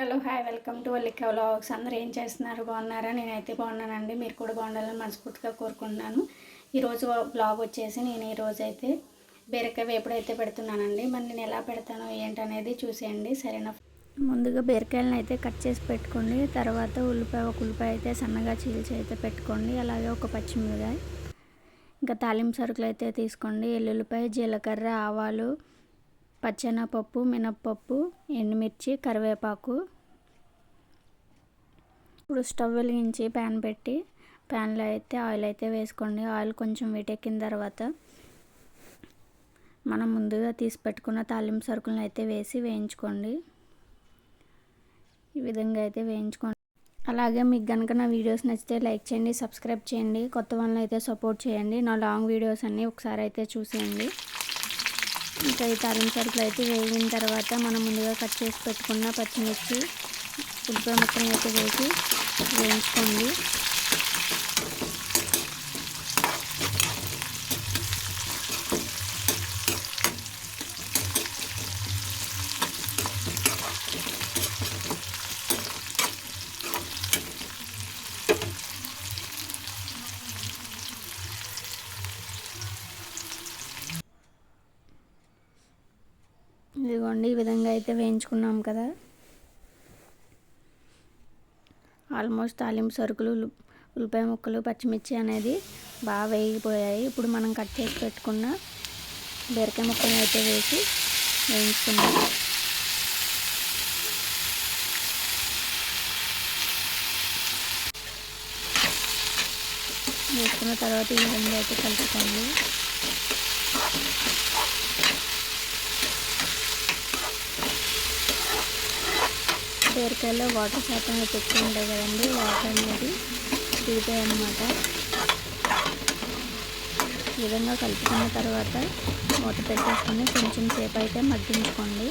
Hello hi welcome to Vallika vlogs. అందరూ ఏం చేస్తున్నారు? బాగున్నారా? నేనైతే బాగున్నానండి. మీరు కూడా బాగుండాలని మనస్ఫూర్తిగా కోరుకుంటున్నాను. ఈరోజు బ్లాగ్ వచ్చేసి నేను ఈరోజు అయితే బీరకాయ వేపుడైతే పెడుతున్నానండి. మరి నేను ఎలా పెడతానో ఏంటనేది చూసేయండి. సరేనా? ముందుగా బీరకాయలను అయితే కట్ చేసి పెట్టుకోండి. తర్వాత ఉల్లిపాయ ఒక ఉల్లిపాయ అయితే సన్నగా చీల్చి అయితే పెట్టుకోండి. అలాగే ఒక పచ్చిమిరకాయ ఇంకా తాలింపు సరుకులు అయితే తీసుకోండి. ఎల్లుల్లిపాయ జీలకర్ర ఆవాలు పచ్చెనపప్పు మినప్పప్పు ఎండుమిర్చి కరివేపాకు. ఇప్పుడు స్టవ్ వెలిగించి ప్యాన్ పెట్టి ప్యాన్లో అయితే ఆయిల్ అయితే వేసుకోండి. ఆయిల్ కొంచెం వీటెక్కిన తర్వాత మనం ముందుగా తీసి పెట్టుకున్న తాలింపు సరుకులను అయితే వేసి వేయించుకోండి. ఈ విధంగా అయితే వేయించుకోండి. అలాగే మీకు కనుక నా వీడియోస్ నచ్చితే లైక్ చేయండి సబ్స్క్రైబ్ చేయండి. కొత్త వాళ్ళని అయితే సపోర్ట్ చేయండి. నా లాంగ్ వీడియోస్ అన్నీ ఒకసారి అయితే చూసేయండి. ఇంకా ఈ తాలింపు సరుకులు అయితే వేగిన తర్వాత మనం ముందుగా కట్ చేసి పెట్టుకున్న పచ్చిమిర్చి ఉల్లిపాయ ముక్కలు అయితే వేసి వేయించుకోండి. ఇదిగోండి ఈ విధంగా అయితే వేయించుకున్నాం కదా. ఆల్మోస్ట్ తాలింపు సరుకులు ఉల్లిపాయ ముక్కలు పచ్చిమిర్చి అనేది బాగా వేగిపోయాయి. ఇప్పుడు మనం కట్ చేసి పెట్టుకున్న బీరకాయ ముక్కలు అయితే వేసి వేయించుకుందాం. వేసుకున్న తర్వాత ఈ విధంగా అయితే కలుపుకోండి. బీరకాయలో వాటర్ శాతం అయితే ఎక్కువ ఉంటాయి కదండి వాటర్ అనేది దిగుతాయి అన్నమాట. ఈ విధంగా కలుపుకున్న తర్వాత మూత పెట్టేసుకొని కొంచెం సేపు అయితే మగ్గించుకోండి.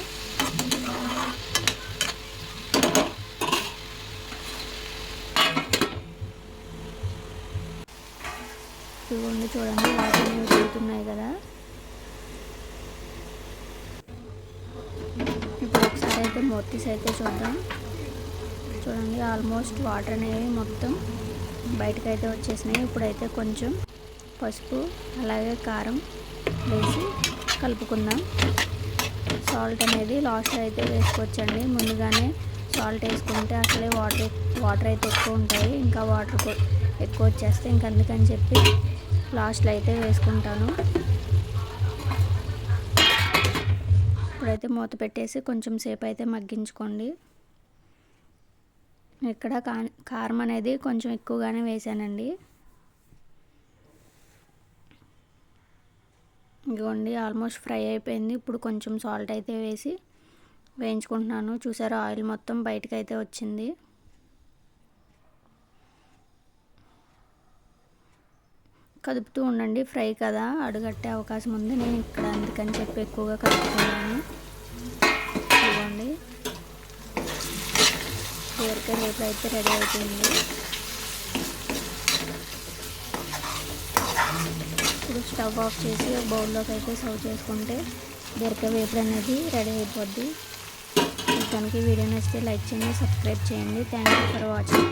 ఇదిగోండి చూడండి వాటర్ అనేవి దిగుతున్నాయి కదా ఇప్పుడు ఒకసారి అయితే మూర్తిస్ అయితే చూద్దాం. చూడండి ఆల్మోస్ట్ వాటర్ అనేవి మొత్తం బయటకు అయితే వచ్చేసినాయి. ఇప్పుడైతే కొంచెం పసుపు అలాగే కారం వేసి కలుపుకుందాం. సాల్ట్ అనేది లాస్ట్లో అయితే వేసుకోవచ్చండి. ముందుగానే సాల్ట్ వేసుకుంటే అసలే వాటర్ వాటర్ అయితే ఎక్కువ ఉంటాయి. ఇంకా వాటర్ ఎక్కువ వచ్చేస్తే ఇంక అందుకని చెప్పి లాస్ట్లో అయితే వేసుకుంటాను. ఇప్పుడైతే మూత పెట్టేసి కొంచెం సేపు అయితే మగ్గించుకోండి. ఇక్కడ కారం అనేది కొంచెం ఎక్కువగానే వేసానండి. ఇదిగోండి ఆల్మోస్ట్ ఫ్రై అయిపోయింది. ఇప్పుడు కొంచెం సాల్ట్ అయితే వేసి వేయించుకుంటున్నాను. చూసారా ఆయిల్ మొత్తం బయటకు అయితే వచ్చింది. కదుపుతూ ఉండండి. ఫ్రై కదా అడుగట్టే అవకాశం ఉంది. నేను ఇక్కడ అందుకని చెప్పి ఎక్కువగా కలుపుకున్నాను చూడండి బీరకాయ రేపు అయితే రెడీ అవుతుంది ఇప్పుడు స్టవ్ ఆఫ్ చేసి బౌల్లోకి అయితే సర్వ్ చేసుకుంటే బీరకాయ వేపుడు అనేది రెడీ అయిపోద్ది. కనుక వీడియో నచ్చితే లైక్ చేయండి సబ్స్క్రైబ్ చేయండి. Thank you for watching.